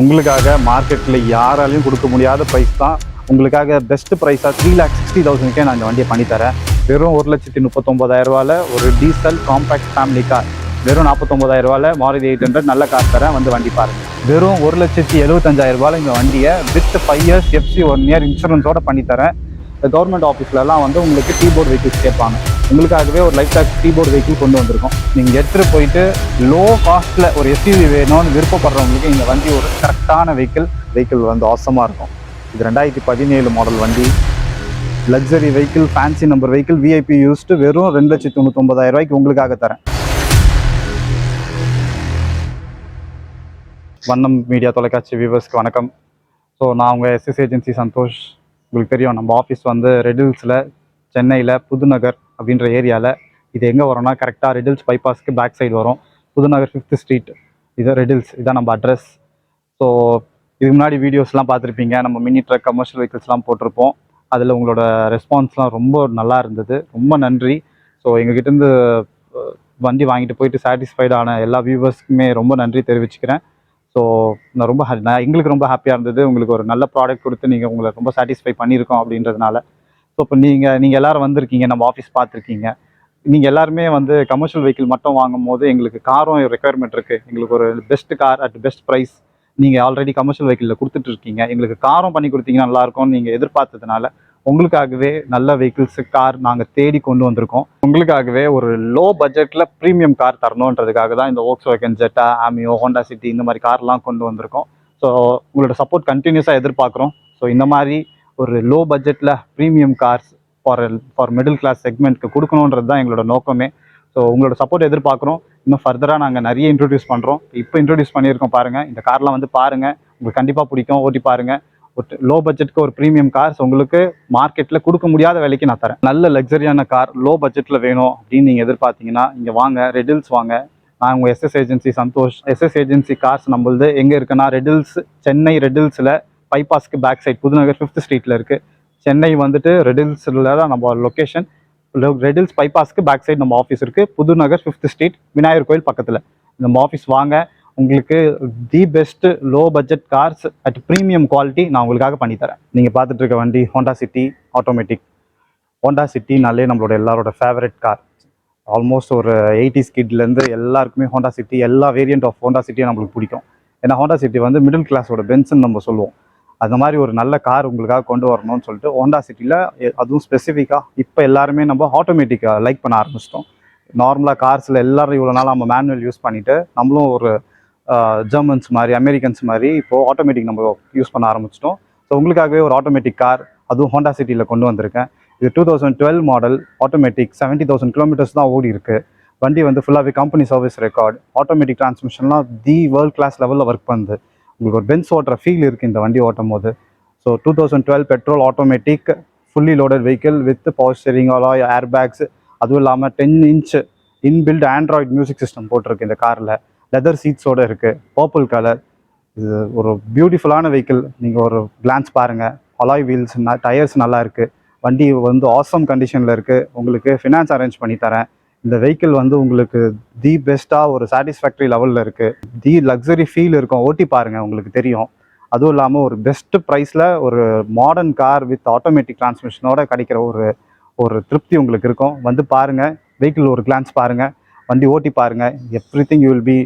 உங்களுக்காக மார்க்கெட்டில் யாராலையும் கொடுக்க முடியாத ப்ரைஸ் தான். உங்களுக்காக பெஸ்ட் ப்ரைஸாக த்ரீ லேக் சிக்ஸ்டி தௌசண்ட்க்கே நான் இந்த வண்டியை பண்ணித்தரேன் வெறும் ஒரு லட்சத்தி முப்பத்தொம்பதாயிரரூவாவில் ஒரு டீசல் காம்பேக்ட் ஃபேமிலி கார் வெறும் நாற்பத்தொம்பதாயிரம் ரூபாயில் மாருதி எயிட் ஹண்ட்ரட் நல்ல கார் தரேன். வந்து வண்டி பாருங்கள் வெறும் ஒரு லட்சத்தி எழுபத்தஞ்சாயிரம் ரூபாயில் இந்த வண்டியை with five years FC one year இன்சூரன்ஸோடு பண்ணித்தரேன் கவர்மெண்ட் ஆஃபீஸ்லலாம் வந்து உங்களுக்கு கீபோர்டு வெஹிக்கிள்ஸ் கேட்பாங்க. உங்களுக்காகவே ஒரு லைஃப் டாக் கீபோர்டு வெஹிக்கிள் கொண்டு வந்திருக்கோம். நீங்கள் எடுத்துகிட்டு போயிட்டு லோ காஸ்ட்டில் ஒரு எஸ்யூவி வேணும்னு விருப்பப்படுறவங்களுக்கு இந்த வண்டி ஒரு கரெக்டான வெஹிக்கிள் வெஹிக்கிள் வந்து அவசமாக இருக்கும். இது ரெண்டாயிரத்தி பதினேழு மாடல் வண்டி. Luxury vehicle fancy number vehicle VIP used வெறும் ரெண்டு லட்சத்தி தொண்ணூத்தொம்பதாயிரம் ரூபாய்க்கு உங்களுக்காக தரேன். வண்ணம் மீடியா தொலைக்காட்சி வியூவர்ஸ்க்கு வணக்கம். ஸோ நான் உங்கள் எஸ்எஸ் ஏஜென்சி சந்தோஷ். உங்களுக்கு தெரியும் நம்ம ஆஃபீஸ் வந்து ரெடில்ஸில் சென்னையில் புதுநகர் அப்படின்ற ஏரியாவில் இது எங்கே வரும்னா கரெக்டாக ரெடில்ஸ் பைபாஸ்க்கு பேக் சைடு வரும். புதுநகர் ஃபிஃப்த் ஸ்ட்ரீட் இது ரெடில்ஸ் இதான் நம்ம அட்ரஸ் ஸோ இதுக்கு முன்னாடி வீடியோஸ்லாம் பார்த்துருப்பீங்க. நம்ம மினி ட்ரக் கமர்ஷியல் வெஹிக்கிள்ஸ்லாம் போட்டிருப்போம். அதில் உங்களோட ரெஸ்பான்ஸ்லாம் ரொம்ப நல்லா இருந்தது. ரொம்ப நன்றி. ஸோ எங்ககிட்டேருந்து வண்டி வாங்கிட்டு போயிட்டு சாட்டிஸ்ஃபைடான எல்லா வியூவர்ஸ்க்குமே ரொம்ப நன்றி தெரிவிச்சுக்கிறேன். ஸோ நான் ரொம்ப நான் எங்களுக்கு ரொம்ப ஹாப்பியாக இருந்தது. உங்களுக்கு ஒரு நல்ல ப்ராடக்ட் கொடுத்து நீங்கள் உங்களை ரொம்ப சாட்டிஸ்ஃபை பண்ணியிருக்கோம் அப்படின்றதுனால. இப்போ நீங்கள் நீங்கள் எல்லாரும் வந்திருக்கீங்க நம்ம ஆஃபீஸ் பார்த்துருக்கீங்க. நீங்கள் எல்லாருமே வந்து கமர்ஷியல் வெஹிக்கிள் மட்டும் வாங்கும் போது எங்களுக்கு காரும் ரெக்குயர்மெண்ட் இருக்குது எங்களுக்கு ஒரு best car at best price நீங்கள் ஆல்ரெடி கமர்ஷியல் வெஹிக்கிளில் கொடுத்துட்டு இருக்கீங்க எங்களுக்கு காரும் பண்ணி கொடுத்தீங்கன்னா நல்லா இருக்கும்னு நீங்கள் எதிர்பார்த்ததுனால உங்களுக்காகவே நல்ல வெஹிக்கிள்ஸ் கார் நாங்கள் தேடி கொண்டு வந்திருக்கோம். உங்களுக்காகவே ஒரு லோ பட்ஜெட்டில் ப்ரீமியம் கார் தரணுன்றதுக்காக தான் இந்த Volkswagen Jetta Ameo Honda City இந்த மாதிரி கார்லாம் கொண்டு வந்திருக்கோம். ஸோ உங்களோட சப்போர்ட் கண்டினியூஸாக எதிர்பார்க்குறோம். ஸோ இந்த மாதிரி ஒரு லோ பட்ஜெட்டில் premium cars for for middle class செக்மெண்ட்க்கு கொடுக்கணுன்றது தான் எங்களோட நோக்கமே. ஸோ உங்களோட சப்போர்ட் எதிர்பார்க்குறோம். இன்னும் ஃபர்தராக நாங்கள் நிறைய இன்ட்ரடியூஸ் பண்ணுறோம் இப்போ இன்ட்ரடியூஸ் பண்ணியிருக்கோம் பாருங்கள் இந்த கார்லாம் வந்து பாருங்கள் உங்களுக்கு கண்டிப்பாக பிடிக்கும். ஓட்டி பாருங்கள் ஒரு லோ பட்ஜெட்க்கு ஒரு ப்ரீமியம் கார்ஸ் உங்களுக்கு மார்க்கெட்டில் கொடுக்க முடியாத விலைக்கு நான் தரேன். நல்ல லக்ஸரியான கார் லோ பட்ஜெட்டில் வேணும் அப்படின்னு நீங்கள் எதிர்பார்த்தீங்கன்னா இங்கே வாங்க. ரெடில்ஸ் வாங்க. நான் உங்கள் SS agency Santhosh. SS agency cars நம்மளது எங்கே இருக்குன்னா ரெடில்ஸ் சென்னை ரெடில்ஸில் பைபாஸ்க்கு பேக் சைட் புதுநகர் ஃபிஃப்த் ஸ்ட்ரீட்டில் இருக்குது சென்னை வந்துட்டு ரெடில்ஸில் தான் நம்ம லொக்கேஷன் ரெடில்ஸ் பைபாஸ்க்கு பேக் சைடு நம்ம ஆஃபீஸ் இருக்குது புதுநகர் ஃபிஃப்த் ஸ்ட்ரீட் விநாயகர் கோயில் பக்கத்தில். நம்ம ஆஃபீஸ் வாங்க. உங்களுக்கு the best low budget cars at premium quality நான் உங்களுக்காக பண்ணித்தரேன் நீங்கள் பார்த்துட்டு இருக்க வண்டி ஹோண்டா சிட்டி ஆட்டோமேட்டிக் ஹோண்டா சிட்டினாலே நம்மளோட எல்லாரோட ஃபேவரட் கார் ஆல்மோஸ்ட் ஒரு எயிட்டி ஸ்கிட்லேருந்து எல்லாருக்குமே ஹோண்டா சிட்டி எல்லா வேரியண்ட் ஆஃப் ஹோண்டா சிட்டியும் நம்மளுக்கு பிடிக்கும். ஏன்னா ஹோண்டா சிட்டி வந்து மிடில் கிளாஸோட பென்ஸ்ன்னு நம்ம சொல்லுவோம். அந்த மாதிரி ஒரு நல்ல கார் உங்களுக்காக கொண்டு வரணும்னு சொல்லிட்டு ஹோண்டா சிட்டியில் அதுவும் ஸ்பெசிஃபிக்காக இப்போ எல்லாருமே நம்ம ஆட்டோமேட்டிக்காக லைக் பண்ண ஆரம்பிச்சிட்டோம். நார்மலாக கார்ஸில் எல்லாரும் இவ்வளோ நாள் நம்ம மேனுவல் யூஸ் பண்ணிவிட்டு நம்மளும் ஒரு ஜெர்மன்ஸ் மாதிரி அமெரிக்கன்ஸ் மாதிரி இப்போது ஆட்டோமேட்டிக் நம்ம யூஸ் பண்ண ஆரம்பிச்சிட்டோம். ஸோ உங்களுக்காகவே ஒரு ஆட்டோமேட்டிக் கார் அதுவும் ஹோண்டா சிட்டியில் கொண்டு வந்திருக்கேன். இது two thousand twelve model automatic seventy thousand kilometres தான் ஓடி இருக்கு. வண்டி வந்து ஃபுல்லாகவே கம்பெனி சர்வீஸ் ரெக்கார்ட் ஆட்டோமேட்டிக் டிரான்ஸ்மிஷன்லாம் தி வேர்ல்ட் கிளாஸ் லெவலில் ஒர்க் பண்ணுது. உங்களுக்கு ஒரு பென்ஸ் ஓட்டுற ஃபீல் இருக்குது இந்த வண்டி ஓட்டும் போது so two thousand twelve petrol automatic fully loaded vehicle with power steering alloy air bags அதுவும் இல்லாமல் ten inch inbuilt Android music system போட்டிருக்கு இந்த காரில் லெதர் சீட்ஸோட இருக்குது பர்பிள் கலர் இது ஒரு பியூட்டிஃபுல்லான வெஹிக்கிள் நீங்கள் ஒரு கிளான்ஸ் பாருங்கள் அலாய் வீல்ஸ் டயர்ஸ் நல்லா இருக்குது வண்டி வந்து ஆசம் கண்டிஷனில் இருக்குது உங்களுக்கு ஃபினான்ஸ் அரேஞ்ச் பண்ணி தரேன். இந்த வெஹிக்கிள் வந்து உங்களுக்கு தி பெஸ்ட்டாக ஒரு சாட்டிஸ்ஃபேக்டரி லெவலில் இருக்குது தி லக்ஸரி ஃபீல் இருக்கும். ஓட்டி பாருங்கள் உங்களுக்கு தெரியும். அதுவும் இல்லாமல் ஒரு பெஸ்ட்டு ப்ரைஸில் ஒரு மாடர்ன் கார் வித் ஆட்டோமேட்டிக் டிரான்ஸ்மிஷனோட கிடைக்கிற ஒரு ஒரு திருப்தி உங்களுக்கு இருக்கும். வந்து பாருங்கள் வெஹிக்கிள் ஒரு கிளான்ஸ் பாருங்கள் வண்டி ஓட்டி பாருங்கள் everything you will be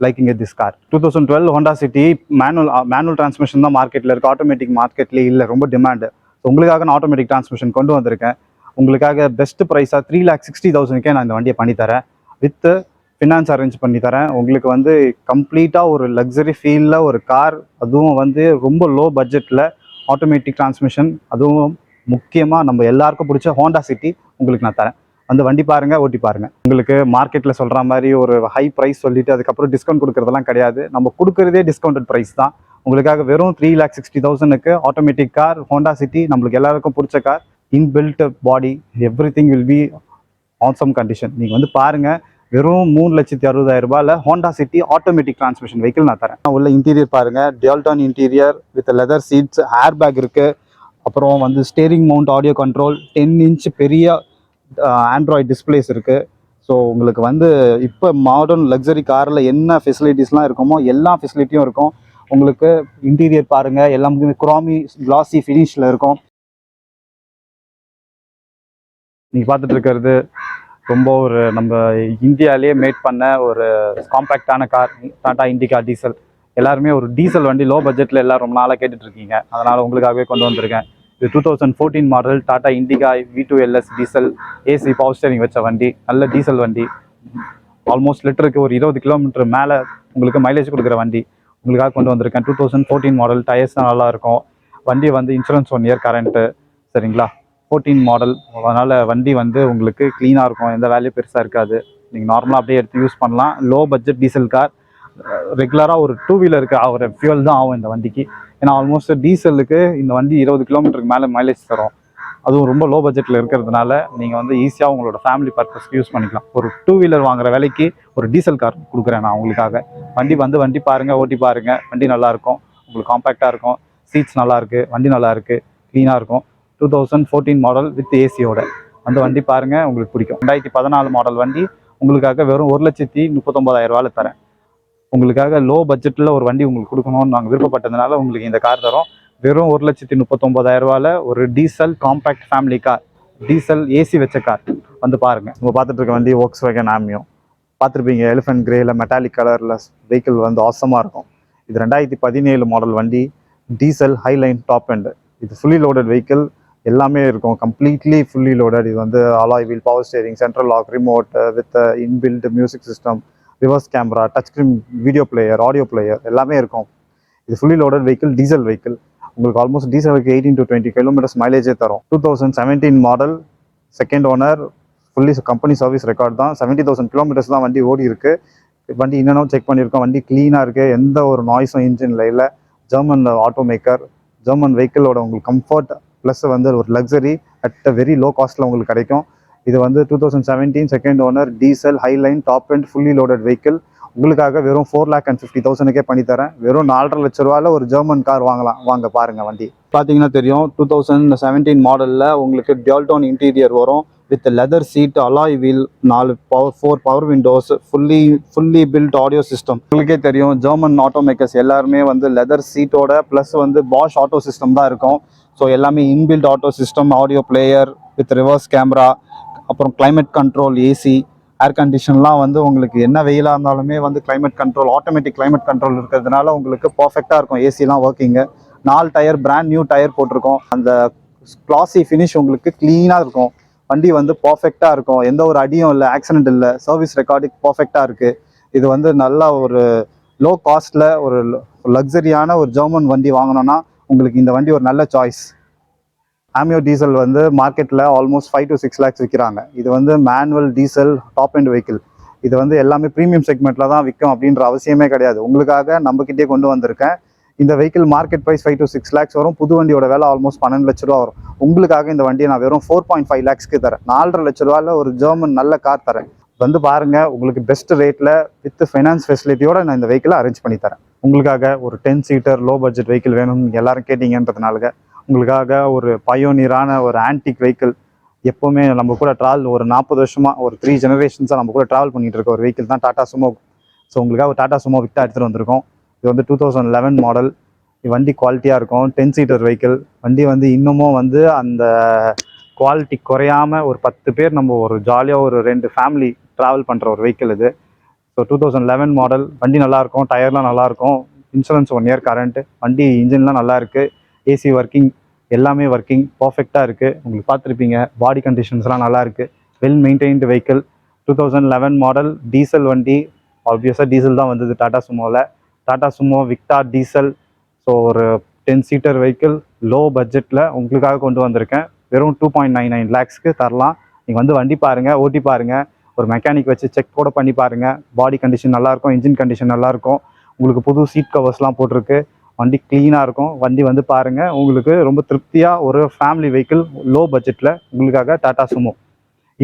liking at this car two thousand twelve Honda City manual manual transmission தான் மார்க்கெட்டில் இருக்குது ஆட்டோமேட்டிக் மார்க்கெட்லேயே இல்லை ரொம்ப டிமாண்டு உங்களுக்காக நான் ஆட்டோமேட்டிக் டிரான்ஸ்மிஷன் கொண்டு வந்திருக்கேன். உங்களுக்காக பெஸ்ட் ப்ரைஸாக த்ரீ லேக் சிக்ஸ்டி தௌசண்ட்க்கே நான் இந்த வண்டியை பண்ணி தரேன். வித்து ஃபினான்ஸ் அரேஞ்ச் பண்ணி தரேன். உங்களுக்கு வந்து கம்ப்ளீட்டாக ஒரு லக்ஸரி ஃபீலில் ஒரு கார் அதுவும் வந்து ரொம்ப லோ பட்ஜெட்டில் ஆட்டோமேட்டிக் டிரான்ஸ்மிஷன் அதுவும் முக்கியமாக நம்ம எல்லாருக்கும் பிடிச்ச ஹோண்டா சிட்டி உங்களுக்கு நான் தரேன். அந்த வண்டி பாருங்கள் ஓட்டி பாருங்கள் உங்களுக்கு மார்க்கெட்டில் சொல்கிற மாதிரி ஒரு ஹை ப்ரைஸ் சொல்லிவிட்டு அதுக்கப்புறம் டிஸ்கவுண்ட் கொடுக்குறதெல்லாம் கிடையாது. நம்ம கொடுக்குறதே டிஸ்கவுண்டட் ப்ரைஸ் தான். உங்களுக்காக வெறும் த்ரீ லேக் சிக்ஸ்டி தௌசண்ட்க்கு ஆட்டோமேட்டிக் கார் ஹோண்டா சிட்டி நம்மளுக்கு எல்லாருக்கும் பிடிச்ச car inbuilt body everything will be handsome condition நீங்கள் வந்து பாருங்கள் வெறும் மூணு லட்சத்தி அறுபதாயிரம் ரூபாயில் Honda City automatic transmission vehicle நான் தரேன். உள்ள இன்டீரியர் பாருங்கள் dual tone interior with leather seats air bag இருக்குது அப்புறம் வந்து steering mount audio control ten inch பெரிய ஆண்ட்ராய்ட் டிஸ்பிளேஸ் இருக்குது ஸோ உங்களுக்கு வந்து இப்போ மாடர்ன் லக்ஸரி காரில் என்ன ஃபெசிலிட்டிஸ்லாம் இருக்குமோ எல்லா ஃபெசிலிட்டியும் இருக்கும். உங்களுக்கு இன்டீரியர் பாருங்கள் எல்லாமே குராமி கிளாசி ஃபினிஷில் இருக்கும். நீங்கள் பார்த்துட்டு இருக்கிறது ரொம்ப ஒரு நம்ம இந்தியாவிலேயே மேட் பண்ண ஒரு காம்பேக்டான கார் டாடா இண்டிகா டீசல் எல்லாருமே ஒரு டீசல் வண்டி லோ பட்ஜெட்டில் எல்லாம் ரொம்ப நாளாக கேட்டுட்ருக்கீங்க. அதனால் உங்களுக்காகவே கொண்டு வந்திருக்கேன். இது two thousand fourteen model Tata Indica V two LS diesel AC power steering வச்ச வண்டி. நல்ல டீசல் வண்டி. ஆல்மோஸ்ட் லிட்டருக்கு ஒரு இருபது கிலோமீட்டர் மேலே உங்களுக்கு மைலேஜ் கொடுக்குற வண்டி. உங்களுக்காக கொண்டு வந்திருக்கேன். Two thousand fourteen model tyres நல்லா இருக்கும். வண்டி வந்து இன்சூரன்ஸ் ஒன் இயர் கரண்ட்டு சரிங்களா? ஃபோர்டீன் மாடல் அதனால் வண்டி வந்து உங்களுக்கு க்ளீனாக இருக்கும். எந்த வேலையும் பெருசாக இருக்காது. நீங்கள் நார்மலாக அப்படியே எடுத்து யூஸ் பண்ணலாம். லோ பட்ஜெட் டீசல் கார் ரெகுலராக ஒரு டூ வீலருக்கு ஆகிற ஃபியூல் தான் ஆகும் இந்த வண்டிக்கு. ஏன்னா ஆல்மோஸ்ட் டீசலுக்கு இந்த வண்டி இருபது கிலோமீட்டருக்கு மேலே மைலேஜ் தரும். அதுவும் ரொம்ப லோ பட்ஜெட்டில் இருக்கிறதுனால நீங்கள் வந்து ஈஸியாக உங்களோட ஃபேமிலி பர்பஸ்க்கு யூஸ் பண்ணிக்கலாம். ஒரு டூ வீலர் வாங்குற விலைக்கு ஒரு டீசல் கார் கொடுக்குறேன் நான் உங்களுக்காக. வண்டி வந்து வண்டி பாருங்கள் ஓட்டி பாருங்கள் வண்டி நல்லாயிருக்கும் உங்களுக்கு காம்பேக்டாக இருக்கும். சீட்ஸ் நல்லாயிருக்கு வண்டி நல்லாயிருக்கு க்ளீனாக இருக்கும். Two thousand fourteen model with ஏசியோட அந்த வண்டி பாருங்கள் உங்களுக்கு பிடிக்கும். ரெண்டாயிரத்தி பதினாலு மாடல் வண்டி உங்களுக்காக வெறும் ஒரு லட்சத்தி முப்பத்தொம்பதாயிரம் ரூபாயில் தரேன். உங்களுக்காக லோ பட்ஜெட்டில் ஒரு வண்டி உங்களுக்கு கொடுக்கணும்னு நாங்கள் விருப்பப்பட்டதுனால உங்களுக்கு இந்த கார் தரோம். வெறும் ஒரு லட்சத்தி முப்பத்தொம்பதாயிரம் ரூபாயில் ஒரு diesel compact family car diesel AC வச்ச கார் வந்து பாருங்கள் நம்ம பார்த்துட்டு இருக்க வண்டி ஒர்க்ஸ் வேகன் ஆமியோ பார்த்துருப்பீங்க எலிஃபென்ட் கிரேல மெட்டாலிக் கலரில் வெஹிக்கிள் வந்து அவசமாக இருக்கும். இது ரெண்டாயிரத்தி பதினேழு மாடல் வண்டி டீசல் ஹைலைன் டாப் அண்டு இது ஃபுல்லி லோடட் வெஹிக்கிள் எல்லாமே இருக்கும். கம்ப்ளீட்லி ஃபுல்லி லோடட் இது வந்து alloy wheel power steering central lock remote with inbuilt music system reverse camera touch screen video player audio player எல்லாமே இருக்கும். இது fully loaded vehicle diesel vehicle உங்களுக்கு almost டீசலுக்கு eighteen to twenty kilometres மைலேஜே தரும். Two thousand seventeen model second owner fully company service record தான். Seventy thousand kilometres தான் வண்டி ஓடி இருக்கு. வண்டி இன்னும் செக் பண்ணியிருக்கோம். வண்டி க்ளீனாக இருக்குது எந்த ஒரு நாய்ஸும் இன்ஜினில் இல்லை. ஜெர்மன் ஆட்டோ மேக்கர் ஜெர்மன் வெஹிக்கிளோட உங்களுக்கு கம்ஃபர்ட் ப்ளஸ் வந்து ஒரு luxury at a very low காஸ்ட்டில் உங்களுக்கு கிடைக்கும். இது வந்து two thousand seventeen second owner diesel highline top end fully loaded vehicle உங்களுக்காக வெறும் ஃபோர் லேக் அண்ட் ஃபிஃப்டி தௌசண்ட்க்கே பண்ணித்தரேன் வெறும் நாலரை லட்ச ரூபாயில் ஒரு ஜெர்மன் கார் வாங்கலாம். வாங்க பாருங்கள் வண்டி. பார்த்தீங்கன்னா தெரியும் டூ தௌசண்ட் செவன்டீன் மாடலில் உங்களுக்கு டியால்டோன் இன்டீரியர் வரும். With leather seat alloy wheel நாலு power four power windows fully fully built audio system உங்களுக்கே தெரியும் ஜெர்மன் ஆட்டோ மேக்கர்ஸ் எல்லாருமே வந்து லெதர் சீட்டோட ப்ளஸ் வந்து பாஷ் ஆட்டோ சிஸ்டம் தான் இருக்கும். ஸோ எல்லாமே inbuilt auto system audio player with reverse camera அப்புறம் கிளைமேட் கண்ட்ரோல் ஏசி ஏர் கண்டிஷன்லாம் வந்து உங்களுக்கு என்ன வெயிலாக இருந்தாலுமே வந்து climate control automatic climate control இருக்கிறதுனால உங்களுக்கு பர்ஃபெக்டாக இருக்கும். ஏசிலாம் ஒர்க்கிங்கு நாலு டயர் பிராண்ட் நியூ டயர் போட்டிருக்கோம். அந்த கிளாசி ஃபினிஷ் உங்களுக்கு க்ளீனாக இருக்கும். வண்டி வந்து பர்ஃபெக்டாக இருக்கும். எந்த ஒரு அடியும் இல்லை ஆக்சிடென்ட் இல்லை சர்வீஸ் ரெக்கார்டுக்கு பர்ஃபெக்டாக இருக்குது இது வந்து நல்லா ஒரு லோ காஸ்ட்டில் ஒரு லக்ஸரியான ஒரு ஜெர்மன் வண்டி வாங்கினோன்னா உங்களுக்கு இந்த வண்டி ஒரு நல்ல சாய்ஸ் ஆமியோ டீசல் வந்து மார்க்கெட்டில் almost five to six lakhs விற்கிறாங்க இது வந்து manual diesel top end vehicle இது வந்து எல்லாமே ப்ரீமியம் செக்மெண்ட்டில் தான் விற்கும் அப்படின்ற அவசியமே கிடையாது. உங்களுக்காக நம்மக்கிட்டே கொண்டு வந்திருக்கேன். இந்த vehicle market price five to six lakhs வரும். புது வண்டியோட விலை ஆல்மோஸ்ட் பன்னெண்டு லட்ச ரூபா வரும். உங்களுக்காக இந்த வண்டியை நான் வெறும் ஃபோர் பாயிண்ட் ஃபைவ் லேக்ஸ்க்கு தரேன். நாலரை லட்ச ரூபாயில் ஒரு ஜெர்மன் நல்ல கார் தரேன். வந்து பாருங்கள் உங்களுக்கு பெஸ்ட் ரேட்டில் வித் ஃபைனான்ஸ் ஃபெசிலிட்டியோட நான் இந்த வெஹிக்கிளை அரேஞ்ச் பண்ணி தரேன். உங்களுக்காக ஒரு ten seater low budget vehicle வேணும்னு எல்லாரும் கேட்டீங்கன்றதுனால உங்களுக்காக ஒரு பயோனியரான ஒரு ஆன்டிக் வெஹிக்கிள் எப்போவுமே நம்ம கூட ட்ராவல் ஒரு நாற்பது வருஷமாக ஒரு த்ரீ ஜெனரேஷன்ஸாக நம்ம கூட ட்ராவல் பண்ணிகிட்டு இருக்க ஒரு வெஹிக்கிள் தான் டாட்டா சுமோ ஸோ உங்களுக்காக ஒரு டாட்டா சுமோ விக்டா எடுத்துகிட்டு வந்திருக்கோம். இது வந்து டூ தௌசண்ட் லெவன் மாடல் வண்டி குவாலிட்டியாக இருக்கும். டென் சீட்டர் வெஹிக்கிள் வண்டி வந்து இன்னமும் வந்து அந்த குவாலிட்டி குறையாம ஒரு பத்து பேர் நம்ம ஒரு ஜாலியாக ஒரு ரெண்டு ஃபேமிலி ட்ராவல் பண்ணுற ஒரு வெஹிக்கிள் இது. So two thousand eleven model வண்டி நல்லா இருக்கும் டயர்லாம் நல்லாயிருக்கும். இன்சூரன்ஸ் ஒன் இயர் கரண்ட்டு வண்டி இன்ஜின்லாம் நல்லா இருக்குது ஏசி ஒர்க்கிங் எல்லாமே ஒர்க்கிங் பர்ஃபெக்டாக இருக்குது உங்களுக்கு பார்த்துருப்பீங்க பாடி கண்டிஷன்ஸ்லாம் நல்லாயிருக்கு. Well maintained vehicle two thousand eleven model diesel வண்டி. ஆப்வியஸாக டீசல் தான் வந்தது Tata சுமோவில் Tata Sumo Victa diesel so ஒரு டென் சீட்டர் வெஹிக்கிள் லோ பட்ஜெட்டில் உங்களுக்காக கொண்டு வந்திருக்கேன். வெறும் டூ பாயிண்ட் நைன் நைன் லேக்ஸ்க்கு தரலாம். நீங்கள் வந்து வண்டி பாருங்கள் ஓட்டி பாருங்கள் ஒரு மெக்கானிக் வச்சு செக் கூட பண்ணி பாருங்கள் பாடி கண்டிஷன் நல்லாயிருக்கும் இன்ஜின் கண்டிஷன் நல்லாயிருக்கும். உங்களுக்கு புது சீட் கவர்ஸ்லாம் போட்டிருக்கு. வண்டி க்ளீனாக இருக்கும். வண்டி வந்து பாருங்கள் உங்களுக்கு ரொம்ப திருப்தியாக ஒரு ஃபேமிலி வெஹிக்கிள் லோ பட்ஜெட்டில் உங்களுக்காக டாடா சுமோ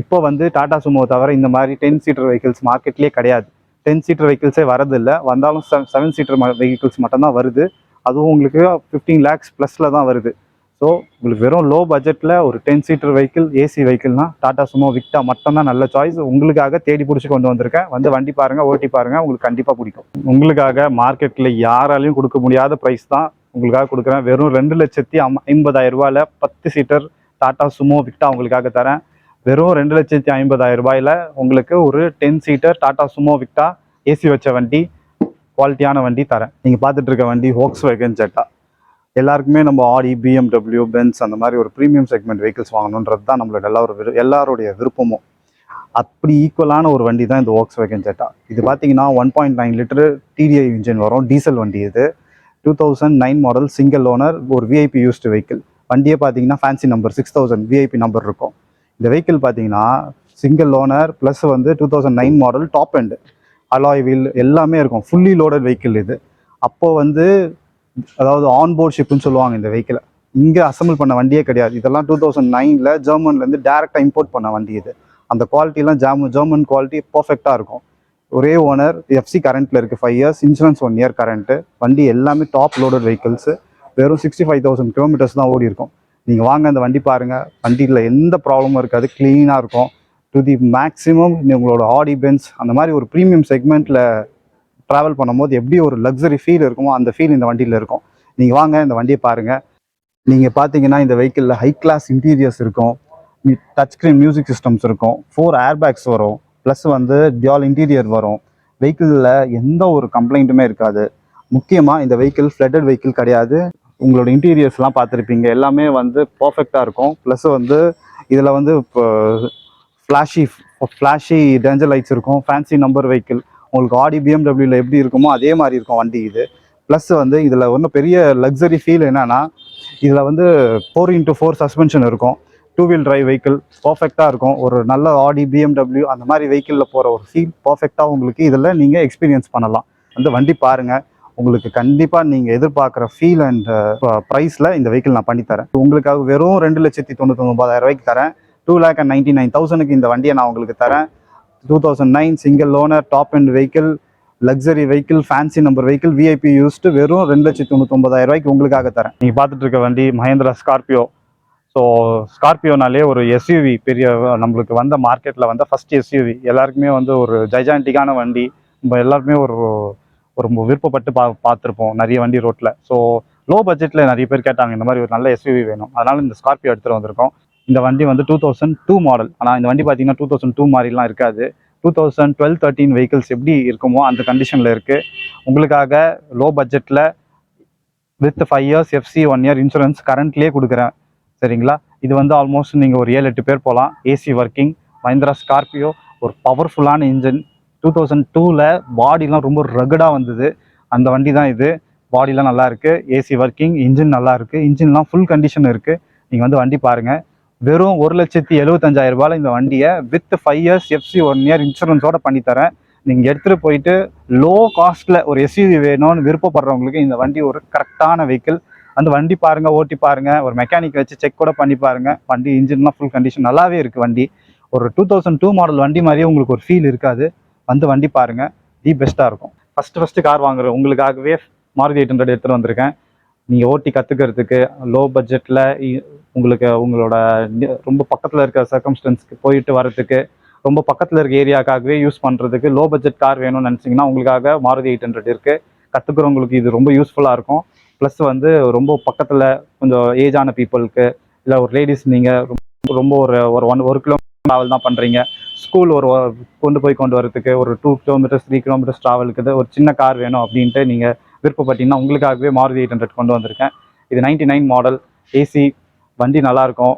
இப்போ வந்து டாடா சுமோ தவிர இந்த மாதிரி டென் சீட்டர் வெஹிக்கிள்ஸ் மார்க்கெட்லேயே கிடையாது. டென் சீட்டர் வெஹிக்கிள்ஸே வரதில்லை வந்தாலும் செவன் சீட்டர் வெஹிக்கிள்ஸ் மட்டும்தான் வருது. அதுவும் உங்களுக்கு ஃபிஃப்டீன் லேக்ஸ் ப்ளஸில் தான் வருது. ஸோ உங்களுக்கு வெறும் லோ பட்ஜெட்டில் ஒரு டென் சீட்டர் வெஹிக்கிள் ஏசி வெஹிக்கிள்னால் டாட்டா சுமோ விக்டா மட்டும்தான் நல்ல சாய்ஸ் உங்களுக்காக தேடி பிடிச்சி கொண்டு வந்திருக்கேன். வந்து வண்டி பாருங்கள் ஓட்டி பாருங்கள் உங்களுக்கு கண்டிப்பாக பிடிக்கும். உங்களுக்காக மார்க்கெட்டில் யாராலையும் கொடுக்க முடியாத ப்ரைஸ் தான் உங்களுக்காக கொடுக்குறேன். வெறும் ரெண்டு லட்சத்தி ஐம் ஐம்பதாயிரம் ரூபாயில் பத்து சீட்டர் டாட்டா சுமோ விக்டா உங்களுக்காக தரேன். வெறும் ரெண்டு லட்சத்தி ஐம்பதாயிரம் ரூபாயில் உங்களுக்கு ஒரு ten seater Tata Sumo Victa AC வச்ச வண்டி குவாலிட்டியான வண்டி தரேன். நீங்கள் பார்த்துட்டு இருக்க வண்டி ஹோக்ஸ் வேகன் ஜெட்டா எல்லாருக்குமே நம்ம ஆடி பிஎம்டபிள்யூ பென்ஸ் அந்த மாதிரி ஒரு ப்ரீமியம் செக்மெண்ட் வெஹிக்கிள்ஸ் வாங்கணுன்றது தான் நம்மளோட எல்லாரும் விரு எல்லாருடைய விருப்பமும். அப்படி ஈக்குவலான ஒரு வண்டி தான் இந்த ஒர்க்ஸ் வேகன் ஜெட்டா இது பார்த்தீங்கன்னா one point nine litre TDI engine வரும் டீசல் வண்டி இது. Two thousand nine model single owner ஒரு விஐபி யூஸ்டு வெஹிக்கிள் வண்டியே பார்த்தீங்கன்னா fancy number six thousand VIP number இருக்கும். இந்த வெஹிக்கிள் பார்த்தீங்கன்னா சிங்கிள் ஓனர் ப்ளஸ் வந்து two thousand nine model top end alloy wheel எல்லாமே இருக்கும். ஃபுல்லி லோடட் வெஹிக்கிள் இது. அப்போது வந்து அதாவது ஆன்போர்ட் ஷிப்னு சொல்லுவாங்க இந்த வெஹிக்கிளை இங்கே அசம்பிள் பண்ண வண்டியே கிடையாது. இதெல்லாம் டூ தௌசண்ட் நைனில் ஜெர்மன்லேருந்து டேரெக்டாக இம்போர்ட் பண்ண வண்டி இது. அந்த குவாலிட்டிலாம் ஜாம ஜெர்மன் குவாலிட்டி பர்ஃபெக்டாக இருக்கும். ஒரே ஓனர் எஃப்சி கரண்ட்டில் இருக்குது five years insurance one year current வண்டி எல்லாமே டாப் லோடட் வெஹிக்கிள்ஸு வெறும் சிக்ஸ்டி ஃபைவ் தௌசண்ட் கிலோமீட்டர்ஸ் தான் ஓடி இருக்கும். நீங்கள் வாங்க அந்த வண்டி பாருங்கள் வண்டியில் எந்த ப்ராப்ளமும் இருக்காது. க்ளீனாக இருக்கும். டு தி மேக்ஸிமம் உங்களோட ஆடி பென்ஸ் அந்த மாதிரி ஒரு ப்ரீமியம் செக்மெண்ட்டில் ட்ராவல் பண்ணும்போது எப்படி ஒரு லக்ஸரி ஃபீல் இருக்குமோ அந்த ஃபீல் இந்த வண்டியில் இருக்கும். நீங்கள் வாங்க இந்த வண்டியை பாருங்கள் நீங்கள் பார்த்தீங்கன்னா இந்த வெஹிக்கிளில் ஹை கிளாஸ் இன்டீரியர்ஸ் இருக்கும். டச் ஸ்க்ரீன் மியூசிக் சிஸ்டம்ஸ் இருக்கும். ஃபோர் ஏர்பேக்ஸ் வரும். ப்ளஸ் வந்து டியால் இன்டீரியர் வரும். வெஹிக்கிளில் எந்த ஒரு கம்ப்ளைண்ட்டுமே இருக்காது. முக்கியமாக இந்த வெஹிக்கிள் ஃப்ளட்டட் வெஹிக்கிள் கிடையாது. உங்களோட இன்டீரியர்ஸ்லாம் பார்த்துருப்பீங்க. எல்லாமே வந்து பர்ஃபெக்டாக இருக்கும். ப்ளஸ் வந்து இதில் வந்து இப்போ ஃப்ளாஷி ஃப்ளாஷி டேஞ்சர் லைட்ஸ் இருக்கும். ஃபேன்சி நம்பர் வெஹிக்கிள் உங்களுக்கு ஆடி பிஎம்டபிள்யூவில் எப்படி இருக்குமோ அதே மாதிரி இருக்கும் வண்டி இது. ப்ளஸ் வந்து இதில் ஒன்றும் பெரிய லக்ஸரி ஃபீல் என்னன்னா இதில் வந்து ஃபோர் இன்ட்டு ஃபோர் சஸ்பென்ஷன் இருக்கும். டூ வீல் டிரைவ் வெஹிக்கிள் பர்ஃபெக்டாக இருக்கும். ஒரு நல்ல ஆடி பிஎம்டபிள்யூ அந்த மாதிரி வெஹிக்கிளில் போகிற ஒரு ஃபீல் பர்ஃபெக்டாக உங்களுக்கு இதில் நீங்கள் எக்ஸ்பீரியன்ஸ் பண்ணலாம். வந்து வண்டி பாருங்கள் உங்களுக்கு கண்டிப்பாக நீங்கள் எதிர்பார்க்குற ஃபீல் அண்ட் ப்ரைஸில் இந்த வெஹிக்கிள் நான் பண்ணித்தரேன் உங்களுக்காக வெறும் ரெண்டு லட்சத்தி தொண்ணூற்றி ஒன்பதாயிரம் ரூபாய்க்கு தரேன். Two lakh and ninety nine தௌசண்ட்க்கு இந்த வண்டியை நான் உங்களுக்கு தரேன். Two thousand nine single loner top and vehicle luxury vehicle fancy number vehicle VIP used வெறும் ரெண்டு லட்சத்தி தொண்ணூத்தொம்பதாயிரம் ரூபாய்க்கு உங்களுக்காக தரேன். நீங்கள் பார்த்துட்டு இருக்க வண்டி மஹேந்திரா ஸ்கார்பியோ ஸோ ஸ்கார்பியோனாலே ஒரு எஸ்யூவி பெரிய நம்மளுக்கு வந்த மார்க்கெட்டில் வந்த ஃபஸ்ட் எஸ்யூவி எல்லாருக்குமே வந்து ஒரு ஜைஜாண்டிக்கான வண்டி. நம்ம எல்லாருமே ஒரு ஒரு விருப்பப்பட்டு பா பார்த்துருப்போம் நிறைய வண்டி ரோட்டில் ஸோ லோ பட்ஜெட்டில் நிறைய பேர் கேட்டாங்க இந்த மாதிரி ஒரு நல்ல எஸ்யூவி வேணும். அதனால் இந்த ஸ்கார்பியோ எடுத்துகிட்டு வந்திருக்கோம். இந்த வண்டி வந்து டூ தௌசண்ட் டூ மாடல் ஆனால் இந்த வண்டி பார்த்தீங்கன்னா டூ தௌசண்ட் டூ மாதிரிலாம் இருக்காது. Two thousand twelve thirteen vehicles எப்படி இருக்குமோ அந்த கண்டிஷனில் இருக்குது உங்களுக்காக லோ பட்ஜெட்டில் with five years FC one year insurance கரண்ட்லேயே கொடுக்குறேன். சரிங்களா? இது வந்து ஆல்மோஸ்ட் நீங்கள் ஒரு ஏழு எட்டு பேர் போகலாம் ஏசி ஒர்க்கிங் மஹிந்திரா ஸ்கார்பியோ ஒரு பவர்ஃபுல்லான இன்ஜின் டூ தௌசண்ட் டூவில் பாடிலாம் ரொம்ப ரகடாக வந்தது. அந்த வண்டி தான் இது. பாடிலாம் நல்லா இருக்குது ஏசி ஒர்க்கிங் இன்ஜின் நல்லா இருக்குது இன்ஜின்லாம் ஃபுல் கண்டிஷன் இருக்குது நீங்கள் வந்து வண்டி பாருங்கள் வெறும் ஒரு லட்சத்தி எழுபத்தஞ்சாயிரம் ரூபாயில் இந்த வண்டியை with five years FC one year இன்சூரன்ஸோட பண்ணி தரேன் நீங்கள் எடுத்துகிட்டு போயிட்டு லோ காஸ்ட்டில் ஒரு எஸ்யூவி வேணும்னு விருப்பப்படுறவங்களுக்கு இந்த வண்டி ஒரு கரெக்டான வெஹிக்கிள் அந்த வண்டி பாருங்கள் ஓட்டி பாருங்கள் ஒரு மெக்கானிக் வச்சு செக் கூட பண்ணி பாருங்கள் வண்டி இன்ஜின்லாம் ஃபுல் கண்டிஷன் நல்லாவே இருக்குது வண்டி. ஒரு டூ தௌசண்ட் டூ மாடல் வண்டி மாதிரியே உங்களுக்கு ஒரு ஃபீல் இருக்காது. வந்து வண்டி பாருங்கள் தி பெஸ்ட்டாக இருக்கும். ஃபஸ்ட்டு ஃபஸ்ட்டு கார் வாங்குற உங்களுக்காகவே மாருதி எயிட் ஹண்ட்ரட் எடுத்துகிட்டு வந்திருக்கேன். நீங்கள் ஓட்டி கற்றுக்கிறதுக்கு லோ பட்ஜெட்டில் உங்களுக்கு உங்களோட ரொம்ப பக்கத்தில் இருக்க சர்க்கம்ஸ்டன்ஸ்க்கு போயிட்டு வரதுக்கு ரொம்ப பக்கத்தில் இருக்க ஏரியாக்காகவே யூஸ் பண்ணுறதுக்கு லோ பட்ஜெட் கார் வேணும்னு நினச்சிங்கன்னா உங்களுக்காக மாருதி எயிட் ஹண்ட்ரட் இருக்குது கற்றுக்கிறவங்களுக்கு இது ரொம்ப யூஸ்ஃபுல்லாக இருக்கும். ப்ளஸ் வந்து ரொம்ப பக்கத்தில் கொஞ்சம் ஏஜான பீப்புளுக்கு இல்லை ஒரு லேடிஸ் நீங்கள் ரொம்ப ஒரு ஒரு ஒன் ஒரு கிலோமீட்டர் ட்ராவல் தான் பண்ணுறீங்க ஸ்கூல் ஒரு கொண்டு போய் கொண்டு வரதுக்கு ஒரு டூ கிலோமீட்டர்ஸ் த்ரீ கிலோமீட்டர்ஸ் ட்ராவலுக்கு ஒரு சின்ன கார் வேணும் அப்படின்ட்டு நீங்கள் விருப்பப்பட்டீங்கன்னா உங்களுக்காகவே மாருதி எயிட் ஹண்ட்ரட் கொண்டு வந்திருக்கேன். இது நைன்டி நைன் மாடல் ஏசி வண்டி நல்லாயிருக்கும்.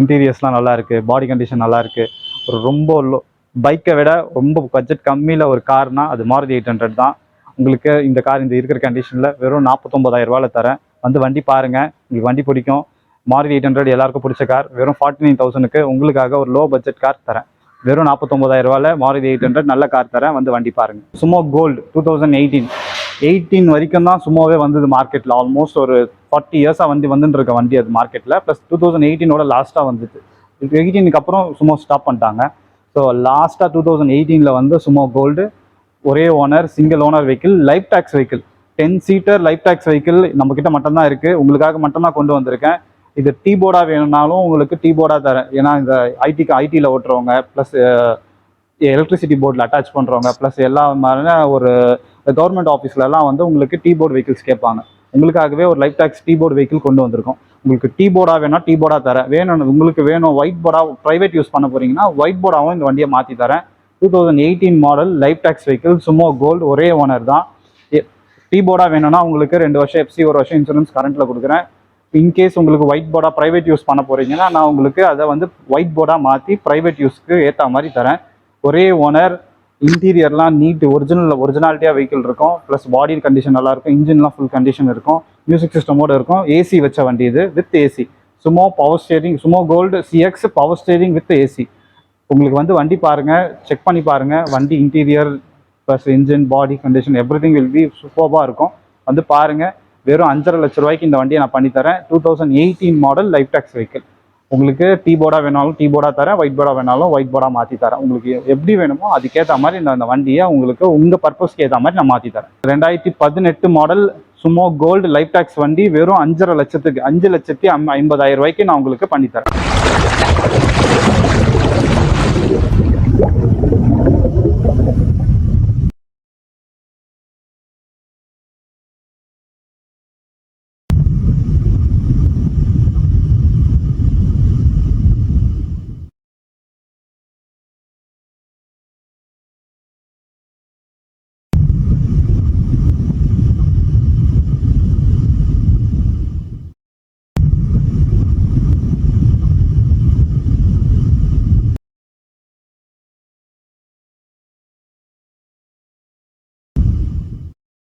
இன்டீரியர்ஸ்லாம் நல்லாயிருக்கு. பாடி கண்டிஷன் நல்லா இருக்குது ஒரு ரொம்ப லோ பைக்கை விட ரொம்ப பட்ஜெட் கம்மியில் ஒரு கார்னால் அது மாருதி எயிட் ஹண்ட்ரட் தான். உங்களுக்கு இந்த கார் இந்த இருக்கிற கண்டிஷனில் வெறும் நாற்பத்தொம்பதாயிரம் ரூபாயில் தரேன். வந்து வண்டி பாருங்கள் உங்களுக்கு வண்டி பிடிக்கும். மாருதி எயிட் ஹண்ட்ரட் எல்லாருக்கும் பிடிச்ச கார். வெறும் ஃபார்ட்டி நைன் தௌசண்ட்க்கு உங்களுக்காக ஒரு லோ பட்ஜெட் கார் தரேன். வெறும் நாற்பத்தொம்பதாயிரம் ரூபாயில் மாருதி எயிட் ஹண்ட்ரட் நல்ல கார் தரேன். வந்து வண்டி பாருங்க. Sumo gold two thousand eighteen eighteen வரைக்கும் தான் சும்மாவே வந்தது மார்க்கெட்டில் ஆல்மோஸ்ட் ஒரு ஃபார்ட்டி இயர்ஸாக வந்து வந்துட்டு இருக்க வண்டி அது மார்க்கெட்டில் ப்ளஸ் டூ தௌசண்ட் எயிட்டீனோட லாஸ்ட்டாக வந்துது. எயிட்டீனுக்கு அப்புறம் சும்மா ஸ்டாப் பண்ணிட்டாங்க. ஸோ லாஸ்ட்டாக டூ தௌசண்ட் எயிட்டீனில் வந்து சும்மா கோல்டு ஒரே owner single owner vehicle life tax vehicle ten seater life tax vehicle நம்மக்கிட்ட மட்டும்தான் இருக்குது உங்களுக்காக மட்டும்தான் கொண்டு வந்திருக்கேன். இது டீ போர்டா வேணும்னாலும் உங்களுக்கு டீ போர்டா தரேன். ஏன்னா இந்த ஐடிக்கு ஐடியில் ஓட்டுறவங்க ப்ளஸ் எலக்ட்ரிசிட்டி போர்டில் அட்டாச் பண்ணுறவங்க ப்ளஸ் எல்லா மாதிரியான ஒரு இந்த கவர்மெண்ட் ஆஃபீஸ்லலாம் வந்து உங்களுக்கு டீ போர்டு வெஹிக்கிள்ஸ் கேட்பாங்க. உங்களுக்காகவே ஒரு life tax T board vehicle கொண்டு வந்திருக்கோம். உங்களுக்கு டீ போர்டாக வேணா டீ போர்டாக தரேன் வேணும் உங்களுக்கு வேணும் ஒயிட் போர்டாக ப்ரைவேட் யூஸ் பண்ண போகிறீங்கன்னா ஒயிட் போர்டாவும் இந்த வண்டியை மாற்றி தரேன். Two thousand eighteen model life tax vehicle Sumo gold ஒரே ஓனர் தான். டீ போர்டாக வேணும்னா உங்களுக்கு ரெண்டு வருஷம் எஃப்சி ஒரு வருஷம் இன்சூரன்ஸ் கரண்ட்டில் கொடுக்குறேன். இன்கேஸ் உங்களுக்கு ஒயிட் போர்டாக ப்ரைவேட் யூஸ் பண்ண போகிறீங்கன்னா நான் உங்களுக்கு அதை வந்து ஒயிட் போர்டாக மாற்றி ப்ரைவேட் யூஸ்க்கு ஏற்ற மாதிரி தரேன். ஒரே ஓனர் இன்டீரியர்லாம் நீட் ஒரிஜினல் ஒரிஜினாலிட்டியாக வெஹிக்கிள் இருக்கும். ப்ளஸ் பாடி கண்டிஷன் நல்லா இருக்கும் இன்ஜின்லாம் ஃபுல் கண்டிஷன் இருக்கும். மியூசிக் சிஸ்டமோட இருக்கும். ஏசி வச்ச வண்டி இது with AC Sumo power steering Sumo gold CX power steering with AC உங்களுக்கு வந்து வண்டி பாருங்கள் செக் பண்ணி பாருங்கள் வண்டி interior plus engine body condition everything will be சூப்பர்பாக இருக்கும். வந்து பாருங்கள் வெறும் அஞ்சரை லட்ச ரூபாய்க்கு இந்த வண்டியை நான் பண்ணித்தரேன். Two thousand eighteen model life tax vehicle உங்களுக்கு டீ போர்டா வேணாலும் டீ போர்டா தரேன் ஒயிட் போர்டா வேணாலும் ஒயிட் போர்டா மாற்றி தரேன். உங்களுக்கு எப்படி வேணுமோ அதுக்கேற்ற மாதிரி இந்த அந்த வண்டியை உங்களுக்கு உங்கள் பர்பஸ்க்கு ஏற்ற மாதிரி நான் மாற்றி தரேன். ரெண்டாயிரத்தி பதினெட்டு model Sumo gold life tax வண்டி வெறும் அஞ்சரை லட்சத்துக்கு அஞ்சு லட்சத்தி ஐம் ஐம்பதாயிரம் ரூபாய்க்கு நான் உங்களுக்கு பண்ணி தரேன்.